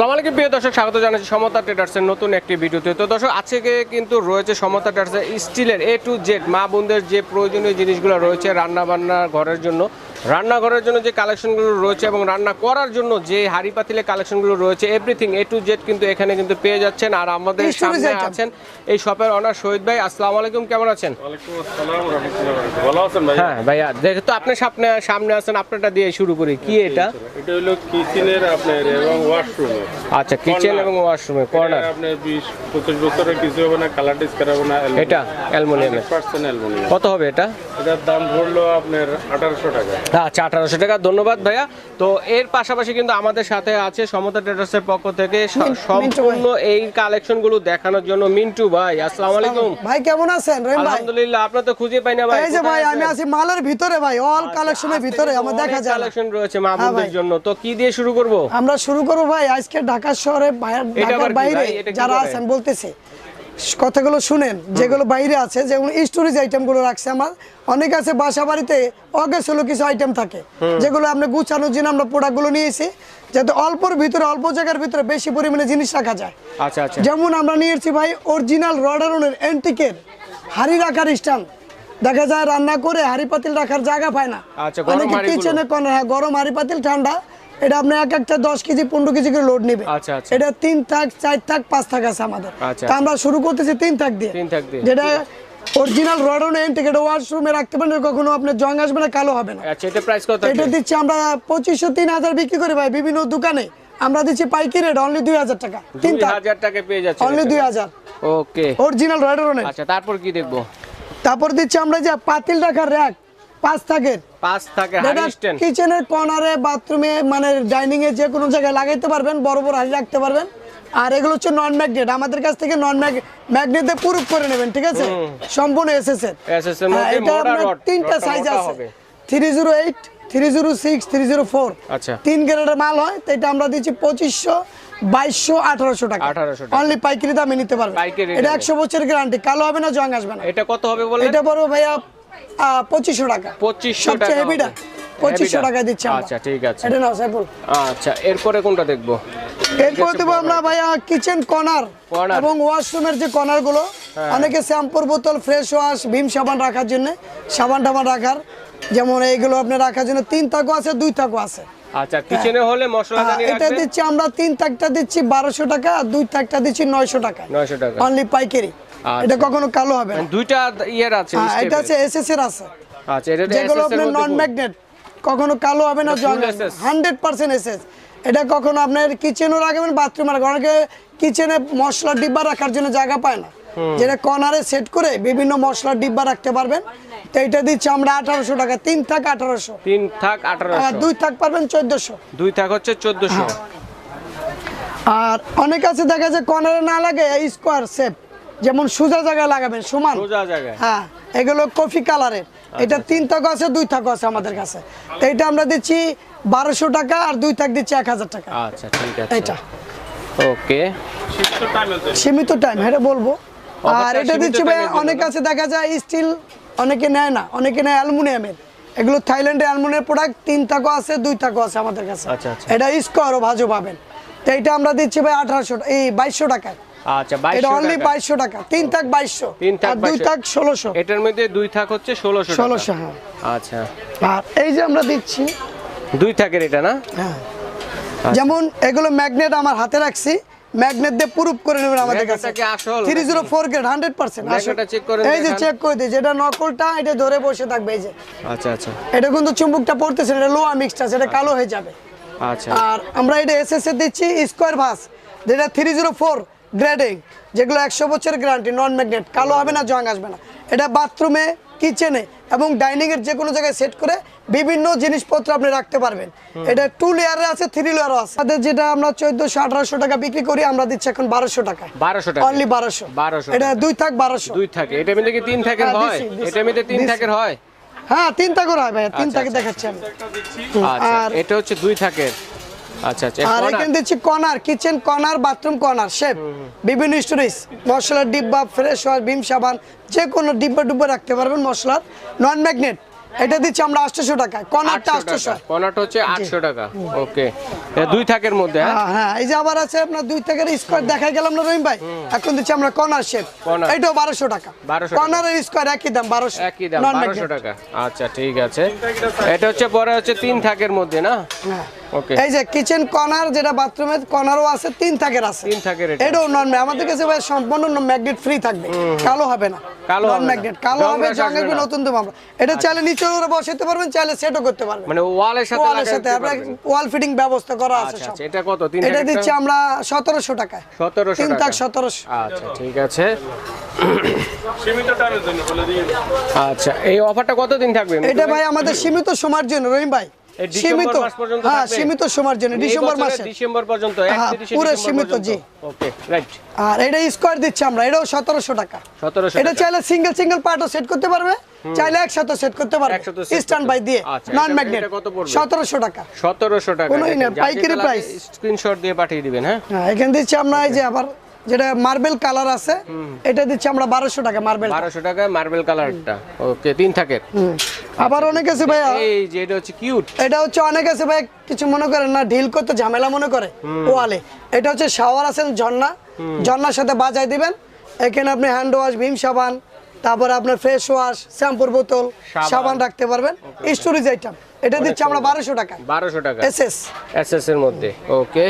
সালাম প্রিয় দর্শক, স্বাগত জানাচ্ছি সমতা ট্রেডার্সের নতুন একটি ভিডিওতে। তো দর্শক, আজকে কিন্তু রয়েছে সমতা ট্রেডার্সের স্টিলের এ টু জেড মা বোনদের যে প্রয়োজনীয় জিনিসগুলো রয়েছে রান্নাবান্না ঘরের জন্য রান্নাঘরের জন্য যে কালেকশনগুলো রয়েছে এবং রান্না করার জন্য যে হাড়ি পাতিলের কালেকশনগুলো রয়েছে এভরিথিং এ টু জেড কিন্তু এখানে কিন্তু পেয়ে যাচ্ছেন। আর আমাদের সামনে আছেন এই শপের অনার শহীদ ভাই। আসসালামু আলাইকুম কেমন আছেন? ওয়ালাইকুম আসসালাম রহমতুল্লাহ বারাকাতুহু। ভালো আছেন ভাই? হ্যাঁ ভাইয়া যেহেতু আপনি সামনে সামনে আছেন আপনারটা দিয়ে শুরু করি। কি এটা? এটা হলো কিচেনের আপনার এবং ওয়াশরুমের আচ্ছা কিচেন। এবং ওয়াশরুমে কর্নার আপনার বছরের কিছু হবে না কালার এটা অ্যালুমিনিয়ামের পার্সেন্ট অ্যালুমিনিয়াম কত হবে এটা? এটার দাম ধরলো আপনার আঠারোশো টাকা। আচ্ছা আঠারোশো টাকা ধন্যবাদ ভাইয়া। তো এর পাশাপাশি কিন্তু আমাদের সাথে আছে সমতা ট্রেডার্সের পক্ষ থেকে সম্পূর্ণ এই কালেকশনগুলো দেখানোর জন্য মিন্টু ভাই আসসালামু আলাইকুম। ভাই কেমন আছেন? রহিম ভাই? আলহামদুলিল্লাহ আপনার তো খুঁজে পাই না ভাই। এই যে ভাই আমি আছি মালের ভিতরে ভাই অল কালেকশনের ভিতরে আমার দেখা যায় কালেকশন রয়েছে হ্যাঁ জন্য। তো কি দিয়ে শুরু করব? আমরা শুরু করব ভাই আজকে ঢাকা শহরে ঢাকার বাইরে যারা? আছেন বলতেছে। কথাগুলো শুনেন যেগুলো বাইরে আছে যেগুলো স্টোরেজ আইটেমগুলো রাখছে আমার। অনেক আছে বাসা বাড়িতে অগেস হলো কিছু আইটেম থাকে যেগুলো আমরা গুছানোর জন্য আমরা প্রোডাক্টগুলো নিয়েছি যাতে অল্পর ভিতরে অল্প জায়গার ভিতরে বেশি পরিমাণে জিনিস রাখা যায়। আচ্ছা আচ্ছা। যেমন আমরা নিয়েছি ভাই অরিজিনাল রডারনের অ্যান্টিকের হাড়ি রাখার স্ট্যান্ড দেখা যায় রান্না করে হাড়ি পাতিল রাখার জায়গা পায় না। আচ্ছা, অনেকে। কিচেনে কোন হ্যাঁ গরম হাড়ি পাতিল ঠান্ডা এটা আপনি এক একটা দশ কেজি পনেরো কেজি করে লোড নেবে। আচ্ছা, আচ্ছা। এটা তিন থাক চার থাক পাঁচ থাক আছে আমাদের। আচ্ছা। তা আমরা শুরু করতেছি তিন থাক দিয়ে। যেটা অরিজিনাল রডন ওয়াশরুমে রাখতে পারেন কখনো আপনার জং আসবে না কালো হবে না। আচ্ছা এটা প্রাইস কত? এটা দিচ্ছি আমরা পঁচিশশো তিন হাজার বিক্রি করে ভাই বিভিন্ন দোকানে। আমরা দিচ্ছি পাইকারি রেট অনলি দুই হাজার টাকা। তিন দুই থাক। হাজার টাকা পেয়ে যাচ্ছে অনলি দুই হাজার। ওকে অরিজিনাল রডনের আচ্ছা তারপর কি দেখব? তারপর দিচ্ছি আমরা যে পাতিল রাখার র্যাক পাঁচ থাকের পাঁচ থাকে কিচেনের কর্নারে বাথরুমে মানে ডাইনিং এ যে কোনো জায়গায় লাগাইতে পারবেন বড় বড় হাড়ি রাখতে পারবেন। আর এগুলো হচ্ছে নন ম্যাগনেট আমাদের কাছ থেকে নন ম্যাগনেট প্রুফ করে নেবেন ঠিক আছে? সম্পূর্ণ এসএস এর এর হ্যাঁ, এটা তিনটা সাইজ আছে। Three zero eight three zero six three zero four আচ্ছা। তিন গ্রেডের মাল হয় তো এটা আমরা দিচ্ছি পঁচিশশো বাইশশো আঠারোশো টাকা। 1800 অনলি পাইকারি দামে নিতে পারবেন। এটা একশো বছরের গ্যারান্টি কালো হবে না জং আসবে না। এটা কত হবে বলে এটা পড়বে ভাইয়া পঁচিশশো টাকা। পঁচিশশো টাকা হেভিটা পঁচিশশো টাকা দিচ্ছি আচ্ছা ঠিক আছে। এটা নাও সাইফুল আচ্ছা এরপরে কোনটা দেখব? এরপর দেবো আমরা ভাইয়া কিচেন কর্নার এবং ওয়াশরুমের যে কর্নারগুলো হ্যাঁ। অনেকে শ্যাম্পুর বোতল ফ্রেশ ওয়াশ ভীম সাবান রাখার জন্য সাবান টাবান রাখার। যেমন এইগুলো আপনি রাখার জন্য তিন আছে দুই থাকও আছে। আচ্ছা কিচেনে হলে মশলা হ্যাঁ, এটা দিচ্ছি আমরা তিন থাকটা দিচ্ছি বারোশো টাকা আর দুই থাকটা দিচ্ছি নয়শো টাকা। নয়শো টাকা। অনলি পাইকারি। এটা কখনো কালো হবে না। দুইটা ইয়ের আছে হ্যাঁ, এটা আছে এসএস এর আছে। আচ্ছা এটা যেগুলো আপনার নন ম্যাগনেট কখনো কালো হবে না জং full SS? Hundred percent SS এটা কখনো আপনার কিচেনও রাখবেন বাথরুমে রাখবেন অনেকে কিচেনে মশলার ডিব্বা রাখার জন্য জায়গা পায় না। যেটা কর্নারে সেট করে বিভিন্ন মশলার ডিব্বা রাখতে পারবেন। তো এটা দিচ্ছি আমরা আঠারোশো টাকা। তিন থাক আঠারোশো। তিন থাক আঠারোশো। দুই থাক পারবেন চোদ্দশো। দুই থাক হচ্ছে চোদ্দশো। আর অনেক আছে দেখা যায় কর্নারে না লাগে স্কোয়ার শেপ যেমন সোজা জায়গায় লাগাবেন সমান। সোজা জায়গায়। হ্যাঁ এগুলো কফি কালারের। এটা তিন থাক আছে দুই থাক আছে আমাদের কাছে। তো এটা আমরা দিচ্ছি বারোশো টাকা আর দুই থাক দিচ্ছি এক হাজার টাকা। আচ্ছা ঠিক আছে। এটা ওকে। সীমিত টাইম হ্যাঁ বলব। আর এটা দিচ্ছি ভাই অনেক? আছে দেখা যায় স্টিল অনেকে নেয় না অনেকে নেয় অ্যালুমিনিয়ামের। এগুলো থাইল্যান্ডের অ্যালুমিনিয়াম প্রোডাক্ট তিন থাকও আছে দুই থাকও আছে আমাদের কাছে। আচ্ছা, আচ্ছা। এটা স্কোয়ারও ভাজও পাবেন। তো এটা আমরা দিচ্ছি ভাই আঠারোশো এই বাইশশো টাকায়। আচ্ছা এটা অনলি টাকা। বাইশশো টাকা। তিন থাক বাইশশো। তিন থাক দুই থাক ষোলোশো। এটার মধ্যে দুই থাক হচ্ছে ষোলোশো ষোলোশো হ্যাঁ। আচ্ছা। আর এই যে আমরা দিচ্ছি দুই থাকের এটা না? হ্যাঁ। যেমন এগুলো ম্যাগনেট আমার হাতে রাখছি ম্যাগনেট দিয়ে প্রুফ করে নেবেন আমাদের কাছে। ম্যাগনেটটা কি আসল three zero four grade hundred percent ম্যাগনেটটা check করে এই যে চেক করে দিই যেটা নকলটা এটা ধরে বসে থাকবে এই যে। আচ্ছা আচ্ছা। এটা কিন্তু চুম্বকটা পড়তেছে এটা লোয়া মিক্সড আছে এটা কালো হয়ে যাবে। আচ্ছা। আর আমরা এটা এস এস এ দিচ্ছি স্কোয়ার ভাস যেটা থ্রি জিরো ফোর গ্রেডিং যেগুলো একশো বছরের গ্যারান্টি নন ম্যাগনেট কালো হবে না জং আসবে না। এটা বাথরুমে কিচেনে এবং ডাইনিং এর যে কোনো জায়গায় সেট করে বিভিন্ন জিনিসপত্র আপনি রাখতে পারবেন। এটা টু লেয়ারে আছে থ্রি লেয়ারও আছে। আমাদের যেটা আমরা চোদ্দশো আঠারোশো টাকা বিক্রি করি আমরা দিচ্ছি এখন বারোশো টাকা বারোশো টাকা। অনলি বারোশো। 1200 এটা দুই থাক বারোশো। দুই থাকে। এটার মধ্যে কি তিন থাকের হ্যাঁ, হয়? এটার মধ্যে তিন। থাকের হয়? হ্যাঁ তিন থাকের হয় ভাইয়া তিন আচ্ছা, থাকে আচ্ছা। দেখাচ্ছি আমি। আচ্ছা আর- এটা হচ্ছে দুই থাকের। আচ্ছা আচ্ছা আর এখানে দিচ্ছি corner kitchen corner bathroom corner shape বিভিন্ন স্টোরেজ মশলার ডিব্বা ফ্রেশ ওয়াশ ভীম সাবান যে কোনো ডিব্বা ডুব্বা রাখতে পারবেন মশলার। নন ম্যাগনেট এটা দিচ্ছি আমরা কর্নারটা কর্নারটা হচ্ছে টাকা ওকে দুই থাকের মধ্যে হ্যাঁ? হ্যাঁ হ্যাঁ এই যে আবার আছে আপনার দুই থেকে স্কোয়ার দেখাই গেলাম না রহিম ভাই? এখন দিচ্ছি আমরা কর্নার শেপ এটাও টাকা। 1200 কর্নারের স্কোয়ার একই দাম একই টাকা। আচ্ছা ঠিক আছে। এটা হচ্ছে পরে হচ্ছে তিন থাকের মধ্যে না? ওকে এই যে কিচেন কর্নার যেটা বাথরুমের কর্নারও আছে তিন থাকের আছে। তিন থাকের এটা। এটাও নন আমাদের কাছে ভাই সম্পূর্ণ ম্যাগনেট ফ্রি থাকবে। কালো হবে না। কালো নন ম্যাগনেট কালো হবে। নতুন আমরা। এটা চাইলে নিচে উপরে বসাতে পারবেন চাইলে সেটও করতে পারবেন। মানে ওয়ালের সাথে ওয়ালের লাগাতে সাথে আপনার ওয়াল ফিটিং ব্যবস্থা করা আছে আচ্ছা আচ্ছা এটা কত? তিন এটা দিচ্ছি আমরা টাকায়। তিন আচ্ছা ঠিক আছে। সীমিত টাইমের জন্য বলে দিন আচ্ছা এই অফারটা কতদিন থাকবে? এটা ভাই আমাদের সীমিত সময়ের জন্য রহিম ভাই। সীমিত। হ্যাঁ সীমিত সময়ের জন্য ডিসেম্বর মাসে ডিসেম্বর পর্যন্ত হ্যাঁ, 31 পুরো সীমিত, জি। ওকে রাইট আর এটা স্কোয়ার দিচ্ছি আমরা এটাও সতেরোশো টাকা। 1700 এটা চাইলে সিঙ্গেল সিঙ্গেল পার্টও সেট করতে পারবে চাইলে একসাথে সেট করতে পারবে। স্ট্যান্ড বাই দিয়ে আচ্ছা, নন ম্যাগনেট কত পড়বে? সতেরোশো টাকা। সতেরোশো টাকা। পাইকারি price। স্ক্রিনশট দিয়ে পাঠিয়ে দিবেন হ্যাঁ? হ্যাঁ এখানে দিচ্ছি আমরা এই যে আবার যেটা মার্বেল কালার আছে এটা দিচ্ছি আমরা বারোশো টাকা মার্বেল বারোশো টাকা মার্বেল কালারটা ওকে তিন থাকের। আবার অনেক আছে ভাইয়া। এই যে এটা হচ্ছে কিউট এটা হচ্ছে অনেক আছে ভাই কিছু মনে করেন না ঢিল করতে ঝামেলা মনে করে ওয়ালে। এটা হচ্ছে শাওয়ার আছেন ঝর্ণা। ঝর্ণার সাথে বাজাই দিবেন। এখানে আপনি হ্যান্ড ওয়াশ ভীম সাবান তারপর আপনার ফেস ওয়াশ শ্যাম্পুর বোতল সাবান। সাবান রাখতে পারবেন। স্টোরেজ আইটেম এটা দিচ্ছি আমরা বারোশো টাকা বারোশো টাকা। এস এস এস এস এর মধ্যে। ওকে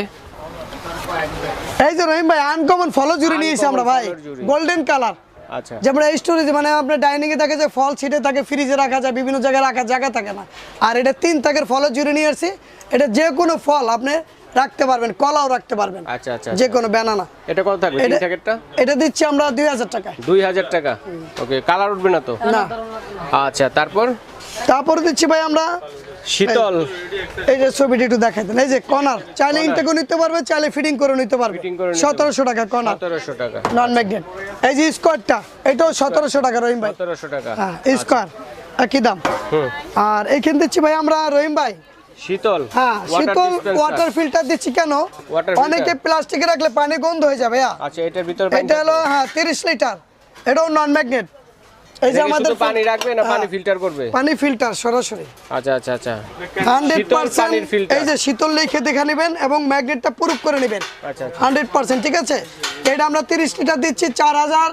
এই যে রহিম ভাই আনকমন ফলো জুড়ে নিয়েছি আমরা ভাই। গোল্ডেন কালার আচ্ছা। যেমন স্টোরেজ মানে আপনার ডাইনিং এ থাকে যে ফল ছিটে থাকে ফ্রিজে রাখা যায় বিভিন্ন জায়গায় জায়গা থাকে না। আর এটা তিন তাকের ফলের জুড়ে নিয়ে আসছি। এটা যে কোনো ফল আপনি রাখতে পারবেন কলাও রাখতে পারবেন। আচ্ছা আচ্ছা যে কোনো ব্যানানা এটা কত থাকবে? তিন এটা- এটা দিচ্ছি আমরা টাকা। ওকে কালার উঠবে না তো? না। আচ্ছা তারপর? তারপরে দিচ্ছি ভাই আমরা শীতল। এই যে ছবিটি একটু দেখাই দেন এই যে কর্নার চাইলে ইনটেকও নিতে পারবে চাইলে ফিটিং করে নিতে পারবে। সতেরোশো টাকা কর্নার সতেরোশো টাকা। নন ম্যাগনেট এই যে স্কোয়ারটা এটাও সতেরোশো টাকা রহিম ভাই। সতেরোশো টাকা। হ্যাঁ স্কোয়ার একই দাম। আর এইখানে দিচ্ছি ভাই আমরা রহিম ভাই। শীতল। হ্যাঁ শীতল ওয়াটার ফিল্টার দিচ্ছি কেন। অনেকে প্লাস্টিকে রাখলে পানি গন্ধ হয়ে যাবে হ্যাঁ। আচ্ছা এটার ভিতরে এটা হলো হ্যাঁ তিরিশ লিটার। এটাও নন ম্যাগনেট এই যে আমাদের পানি রাখবে না পানি হ্যাঁ, ফিল্টার করবে? পানি ফিল্টার সরাসরি। আচ্ছা আচ্ছা আচ্ছা। হান্ড্রেড শীতল পার্সেন্ট পানির filter। এই যে শীতল লিখে দেখে নেবেন এবং ম্যাগনেটটা প্রুফ করে নেবেন। আচ্ছা, আচ্ছা। হান্ড্রেড পার্সেন্ট ঠিক আছে? এটা আমরা তিরিশ লিটার দিচ্ছি চার হাজার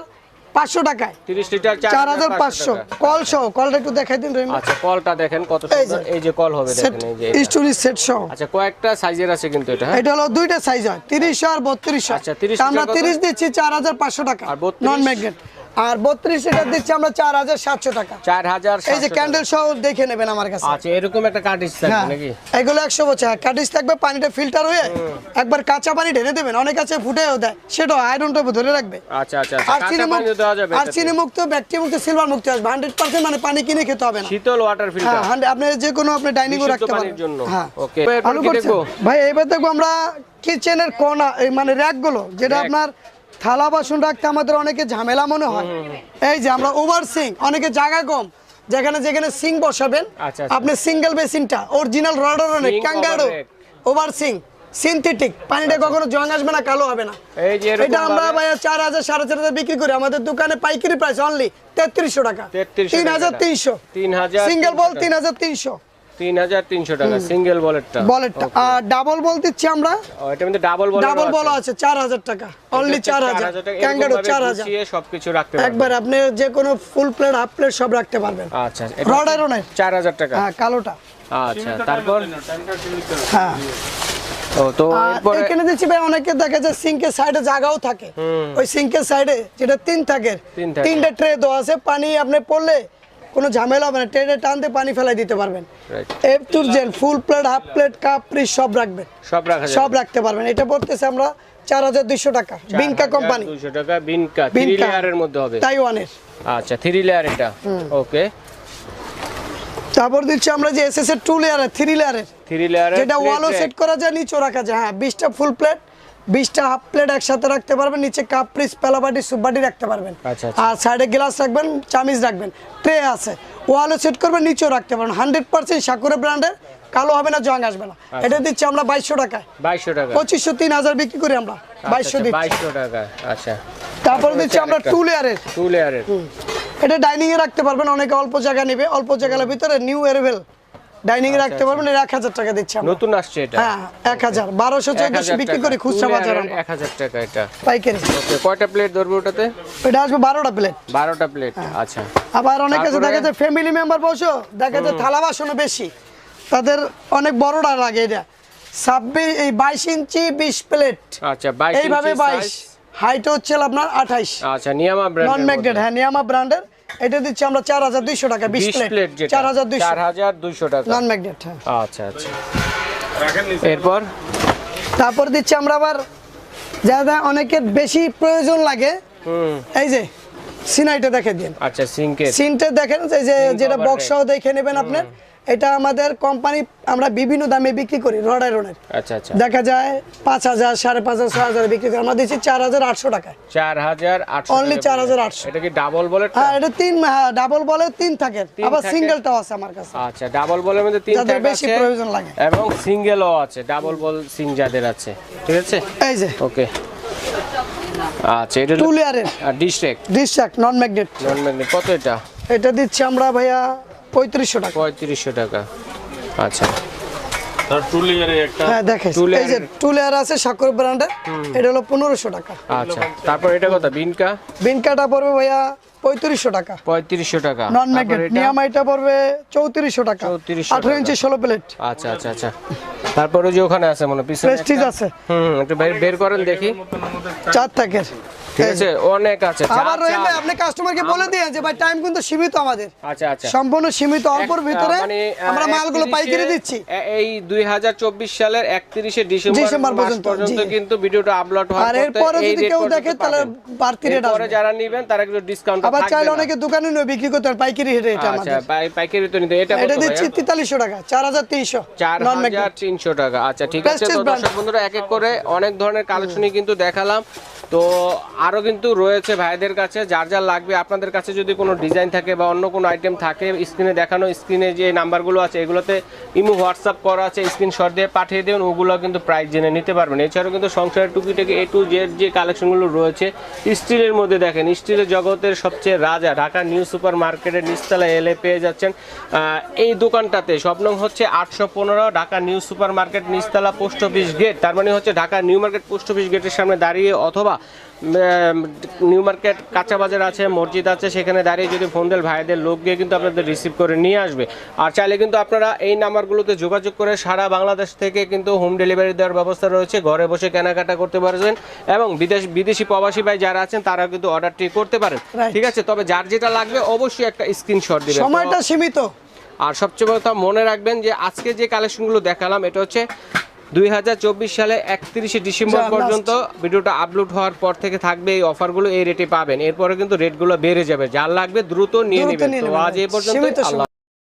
পাঁচশো টাকায়। তিরিশ লিটার চার হাজার পাঁচশো টাকা। কল সহ কলটা একটু দেখাই দিন রহিম। আচ্ছা কলটা দেখেন কত সুন্দর। এই যে কল হবে দেখেন এই যে স্টোরি সেট সহ। আচ্ছা কয়েকটা সাইজের আছে কিন্তু এটা হ্যাঁ? এটা হলো দুইটা সাইজ হয় তিরিশ আর বত্রিশ আচ্ছা, 30 আমরা লিটার কত? তিরিশ দিচ্ছি চার হাজার পাঁচশো টাকা নন ম্যাগনেট আর বত্রিশ লিটার দিচ্ছি আমরা চার হাজার সাতশো টাকা। চার হাজার এই যে ক্যান্ডেল সহ দেখে নেবেন আমার কাছে। আচ্ছা এরকম একটা কার্টিজ থাকবে হ্যাঁ নাকি? এগুলো একশো বছর। হ্যাঁ, কাটিস থাকবে পানিটা ফিল্টার হয়ে একবার কাঁচা পানি ঢেলে দেবেন। অনেক আছে ফুটেও দেয়। সেটাও আয়রনটা ধরে রাখবে। আচ্ছা আচ্ছা আচ্ছা। আর চিনি দেওয়া যাবে আর। চিনি মুক্ত ব্যাকটেরিয়া মুক্ত সিলভার মুক্ত আসবে। হান্ড্রেড পার্সেন্ট মানে পানি কিনে খেতে হবে না। শীতল ওয়াটার হ্যাঁ ফিল্টার হান্ড্রেড আপনি যে কোনো আপনি ডাইনিং রাখতে পারেন। হ্যাঁ? ভাই এবার দেখব আমরা কিচেনের কোনা মানে র্যাকগুলো যেটা আপনার থালা বাসন রাখতে আমাদের অনেকে ঝামেলা মনে হয়। এই যে আমরা ওভার সিং অনেকে জায়গা কম যেখানে যেখানে সিং বসাবেন আচ্ছা, আচ্ছা। আপনি সিঙ্গেল বেসিনটা অরিজিনাল রডার অনেক ক্যাঙ্গারো ওভার সিং সিনথেটিক পানিটা কখনো জং আসবে না কালো হবে না। এই যে এটা আমরা ভাইয়া চার হাজার সাড়ে চার হাজার বিক্রি করি আমাদের দোকানে পাইকারি প্রাইস অনলি তেত্রিশশো টাকা। 3300 তিন হাজার। তিনশো। 3300 সিঙ্গেল বল। তিন হাজার তিনশো। তিন হাজার তিনশো টাকা সিঙ্গেল বলেটটা বলেটটা আর ডাবল বল দিচ্ছি আমরা? এটা ডাবল বল ডাবল বল আছে। চার হাজার টাকা। অনলি চার হাজার ক্যাঙ্গারো চার হাজার সবকিছু রাখতে পারবেন। একবার আপনি যে কোনো ফুল প্লেট হাফ প্লেট সব রাখতে পারবেন। আচ্ছা আয়রনের চার হাজার টাকা। হ্যাঁ কালোটা। আচ্ছা তারপর? হ্যাঁ। তো এখানে ভাই অনেকে দেখা যায় সিঙ্কের সাইডে জায়গাও থাকে। ওই সিঙ্কের সাইডে যেটা তিন থাকে। তিনটা ট্রে দেওয়া আছে। পানি আপনি পড়লে কোনো ঝামেলা হবে না ট্রেনে টানতে পানি ফেলাই দিতে পারবেন. এফ টুর gen full plate half plate cup fridge সব রাখবেন। সব রাখা সব রাখতে পারবেন। এটা পড়তেছে আমরা চার হাজার দুইশো টাকা। বিনকা কোম্পানি দুশো টাকা বিনকা। থ্রি লেয়ারের মধ্যে হবে। তাইওয়ানের। আচ্ছা থ্রি লেয়ার এটা। ওকে তারপর দিচ্ছি আমরা যে এসএস এর টু লেয়ারের থ্রি লেয়ারের থ্রি লেয়ারের যেটা ওয়ালও সেট করা যায় নিচেও রাখা যায়। হ্যাঁ বিশটা ফুল প্লেট বিশটা হাফ প্লেট একসাথে রাখতে পারবেন নিচে কাপ পিস পেলাবাটি সুপবাটি রাখতে পারবেন। আচ্ছা, আচ্ছা। আর সাইডে গ্লাস রাখবেন চামিজ রাখবেন ট্রে আছে। ওয়ালও সেট করবেন নিচেও রাখতে পারবেন। হান্ড্রেড পার্সেন্ট সাকুরে ব্র্যান্ডের কালো হবে না জং আসবে না। আচ্ছা। এটা দিচ্ছি আমরা বাইশশো টাকায়। বাইশশো টাকা। পঁচিশশো তিন হাজার বিক্রি করি আমরা। বাইশশো বাইশশো টাকা আচ্ছা। তারপরে দিচ্ছি আমরা টু লেয়ারের। টু লেয়ারের। এটা ডাইনিং এ রাখতে পারবেন অনেকে অল্প জায়গা নেবে অল্প জায়গার ভিতরে নিউ এরেভেল ডাইনিং এ রাখতে পারবেন এটা এক হাজার টাকা দিচ্ছি আমরা। নতুন আসছে এটা? হ্যাঁ এক হাজার। বারোশো চোদ্দশো বিক্রি করি খুচরা বাজার আমরা। এক হাজার টাকা এটা। পাইকারি। ওকে কয়টা প্লেট ধরবে ওটাতে? এটা আসবে বারোটা প্লেট বারোটা প্লেট আচ্ছা। আবার অনেক কাছে দেখা যায় ফ্যামিলি মেম্বার বসো দেখা যায় থালা বাসনও বেশি। তাদের অনেক বড়টা লাগে এটা। ছাব্বিশ এই বাইশ ইঞ্চি বিশ প্লেট আচ্ছা বাইশ এইভাবে ইঞ্চি বাইশ। Size। হাইট হচ্ছে আপনার আঠাইশ। আচ্ছা নিয়ামা নন ব্র্যান্ড ম্যাগনেট হ্যাঁ নিয়ামা ব্র্যান্ডের এটা দিচ্ছি আমরা চার হাজার দুইশো টাকা বিশ 20 প্লেট প্লেট যেটা চার হাজার দুইশো। চার হাজার দুইশো টাকা। নন ম্যাগনেট আচ্ছা আচ্ছা। এরপর? তারপর দিচ্ছি আমরা আবার যারা অনেকের বেশি প্রয়োজন লাগে হুম। এই যে সিনাইটা দেখে দিন। আচ্ছা সিনকে। সিনটা দেখেন এই যে যেটা বক্স বক্সও দেখে নেবেন আপনার এটা আমাদের কোম্পানি আমরা বিভিন্ন দামে বিক্রি করি রড আয়রনের আচ্ছা আচ্ছা। দেখা যায় পাঁচ হাজার সাড়ে পাঁচ হাজার ছয় হাজার বিক্রি করি। আমরা দিচ্ছি চার হাজার আটশো টাকায়। চার হাজার আটশো Only টাকা পড়বে। 4,800 এটা কি ডাবল বলে হ্যাঁ এটা তিন হ্যাঁ ডাবল বলে তিন থাকে। আবার সিঙ্গেলটাও আছে আমার কাছে। আচ্ছা ডাবল বলের মধ্যে তিন যাদের বেশি প্রয়োজন লাগে। এবং সিঙ্গেলও আছে ডাবল বল সিং যাদের আছে। ঠিক আছে? এই যে। ওকে আচ্ছা এটা টু লেয়ারের ডিস্ট্রেক ডিস্ট্রাক্ট নন ম্যাগনেট নন ম্যাগনেট কত এটা? এটা দিচ্ছি আমরা ভাইয়া পঁয়ত্রিশশো টাকা। পঁয়ত্রিশশো টাকা। আচ্ছা। হ্যাঁ দেখে Two এই যে layer- টু লেয়ার আছে সাকর ব্র্যান্ডের এটা হলো পনেরোশো টাকা। আচ্ছা। তারপর এটা কত? বিনকা? বিনকাটা পড়বে ভাইয়া পঁয়ত্রিশশো টাকা। পঁয়ত্রিশশো টাকা। নন তারপর ম্যাগনেট নিয়ামাইটা পড়বে চৌত্রিশশো টাকা। 3400 আঠারো ইঞ্চি ষোলো প্লেট আচ্ছা আচ্ছা আচ্ছা। তারপরে যে ওখানে আছে মনে পিছনে প্রেস্টিজ আছে। হুম হুম, একটু বের বের করেন দেখি। চার থাকের। ঠিক আছে অনেক আছে আবার রহিম ভাই আপনি কাস্টমারকে বলে দিয়ে যে ভাই টাইম কিন্তু সীমিত আমাদের। আচ্ছা আচ্ছা। সম্পূর্ণ সীমিত অল্পর ভিতরে মানে, আমরা মালগুলো পাইকারি দিচ্ছি। এই দুই হাজার চব্বিশ সালের একত্রিশে ডিসেম্বর ডিসেম্বর পর্যন্ত, পর্যন্ত কিন্তু ভিডিওটা আপলোড হওয়ার আর এরপরে যদি কেউ দেখে তাহলে বাড়তি রেট আসবে। যারা নিবেন তারা কিন্তু ডিসকাউন্ট আবার চাইলে অনেকে দোকানে নিয়ে বিক্রি করতে পাইকারি রেটে এটা আচ্ছা পাইকারি তো নিতে এটা এটা দিচ্ছি ভাইয়া? তেতাল্লিশশো টাকা টাকা। আচ্ছা ঠিক আছে তো দর্শক বন্ধুরা এক এক করে অনেক ধরনের কালেকশনই কিন্তু দেখালাম। তো আরও কিন্তু রয়েছে ভাইদের কাছে, যার যার লাগবে। আপনাদের কাছে যদি কোনো ডিজাইন থাকে বা অন্য কোনো আইটেম থাকে স্ক্রিনে দেখানো স্ক্রিনে যে নাম্বারগুলো আছে, এগুলোতে ইমো, হোয়াটসঅ্যাপ করা আছে স্ক্রিনশট দিয়ে পাঠিয়ে দেবেন ওগুলো কিন্তু প্রাইস জেনে নিতে পারবেন। এছাড়াও কিন্তু সংসারের টুকিটাকি এ টু জেড যে কালেকশনগুলো রয়েছে, স্টিলের মধ্যে দেখেন, স্টিলের জগতের সবচেয়ে রাজা ঢাকা নিউ সুপার মার্কেটের নিচতলায় এলে পেয়ে যাচ্ছেন এই দোকানটাতে। স্বপ্ন হচ্ছে আটশো পনেরো ঢাকা নিউ সুপার মার্কেট নিচতলা পোস্ট অফিস গেট তার মানে হচ্ছে Dhaka new market post office গেটের সামনে দাঁড়িয়ে অথবা নিউ মার্কেট কাঁচা বাজার আছে মসজিদ আছে সেখানে দাঁড়িয়ে যদি ফোন দেন ভাইদের লোক গিয়ে কিন্তু আপনাদের রিসিভ করে নিয়ে আসবে। আর চাইলে কিন্তু আপনারা এই নাম্বারগুলোতে যোগাযোগ করে সারা বাংলাদেশ থেকে কিন্তু হোম ডেলিভারি দেওয়ার ব্যবস্থা রয়েছে। ঘরে বসে কেনাকাটা করতে পারবেন এবং বিদেশ বিদেশি প্রবাসী ভাই যারা আছেন তারা কিন্তু অর্ডারটি করতে পারেন। ঠিক আছে? তবে যার যেটা লাগবে অবশ্যই একটা স্ক্রিনশট দিবেন। সময়টা সীমিত। আর সবচেয়ে বড় কথা মনে রাখবেন যে আজকে যে কালেকশনগুলো দেখালাম এটা হচ্ছে দুই হাজার চব্বিশ সালে একত্রিশে ডিসেম্বর। পর্যন্ত ভিডিওটা আপলোড হওয়ার পর থেকে থাকবে এই অফারগুলো এই রেটে পাবেন। এরপরে কিন্তু রেটগুলো বেড়ে যাবে। যার লাগবে দ্রুত নিয়ে নেবেন। তো আজ এই পর্যন্ত আল্লাহ